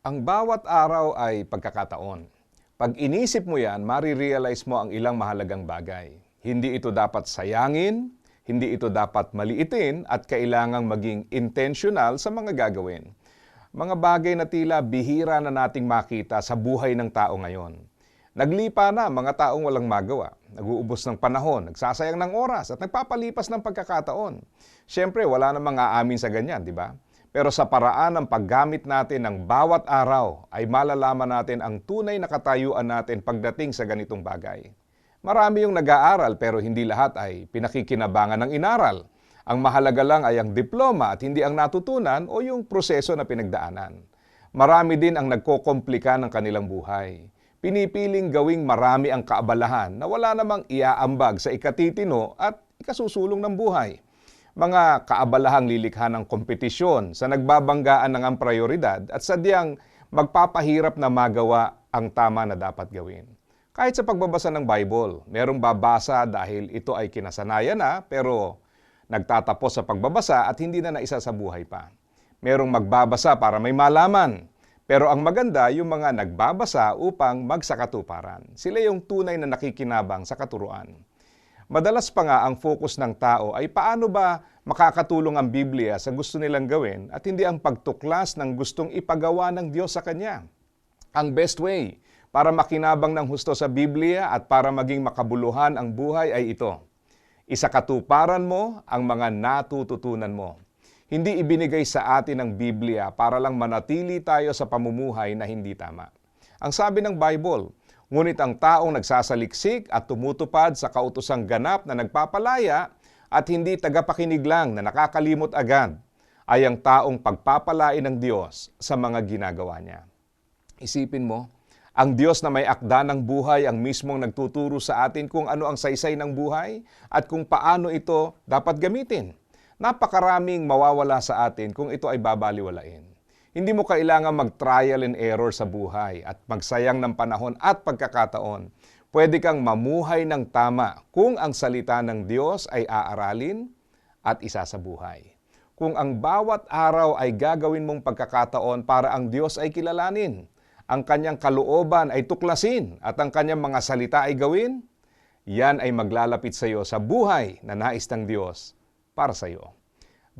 Ang bawat araw ay pagkakataon. Pag inisip mo yan, marirealize mo ang ilang mahalagang bagay. Hindi ito dapat sayangin, hindi ito dapat maliitin at kailangang maging intentional sa mga gagawin. Mga bagay na tila bihira na nating makita sa buhay ng tao ngayon. Naglipa na mga taong walang magawa. Naguubos ng panahon, nagsasayang ng oras at nagpapalipas ng pagkakataon. Siyempre, wala namang aamin sa ganyan, di ba? Pero sa paraan ng paggamit natin ng bawat araw ay malalaman natin ang tunay na katayuan natin pagdating sa ganitong bagay. Marami yung nag-aaral pero hindi lahat ay pinakikinabangan ng inaral. Ang mahalaga lang ay ang diploma at hindi ang natutunan o yung proseso na pinagdaanan. Marami din ang nagkokomplika ng kanilang buhay. Pinipiling gawing marami ang kaabalahan na wala namang iaambag sa ikatitino at ikasusulong ng buhay mga kaabalahang lilikha ng kompetisyon sa nagbabanggaan ng ang prioridad at sadyang magpapahirap na magawa ang tama na dapat gawin. Kahit sa pagbabasa ng Bible, merong babasa dahil ito ay kinasanayan na pero nagtatapos sa pagbabasa at hindi na naisa sa buhay pa. Merong magbabasa para may malaman, pero ang maganda yung mga nagbabasa upang magsakatuparan. Sila yung tunay na nakikinabang sa katuruan. Madalas pa nga ang focus ng tao ay paano ba makakatulong ang Biblia sa gusto nilang gawin at hindi ang pagtuklas ng gustong ipagawa ng Diyos sa Kanya. Ang best way para makinabang ng husto sa Biblia at para maging makabuluhan ang buhay ay ito. Isakatuparan mo ang mga natututunan mo. Hindi ibinigay sa atin ng Biblia para lang manatili tayo sa pamumuhay na hindi tama. Ang sabi ng Bible, Ngunit ang taong nagsasaliksik at tumutupad sa kautosang ganap na nagpapalaya at hindi tagapakinig lang na nakakalimot agad ay ang taong pagpapalain ng Diyos sa mga ginagawa niya. Isipin mo, ang Diyos na may akda ng buhay ang mismong nagtuturo sa atin kung ano ang saysay ng buhay at kung paano ito dapat gamitin. Napakaraming mawawala sa atin kung ito ay babaliwalain. Hindi mo kailangan mag-trial and error sa buhay at magsayang ng panahon at pagkakataon. Pwede kang mamuhay ng tama kung ang salita ng Diyos ay aaralin at isa sa buhay. Kung ang bawat araw ay gagawin mong pagkakataon para ang Diyos ay kilalanin, ang kanyang kalooban ay tuklasin at ang kanyang mga salita ay gawin, yan ay maglalapit sa iyo sa buhay na nais ng Diyos para sa iyo.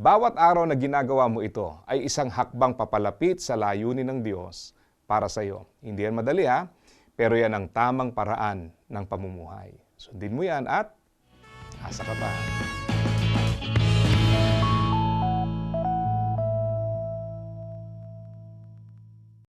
Bawat araw na ginagawa mo ito ay isang hakbang papalapit sa layunin ng Diyos para sa iyo. Hindi yan madali ha, pero yan ang tamang paraan ng pamumuhay. Sundin mo yan at asa ka pa.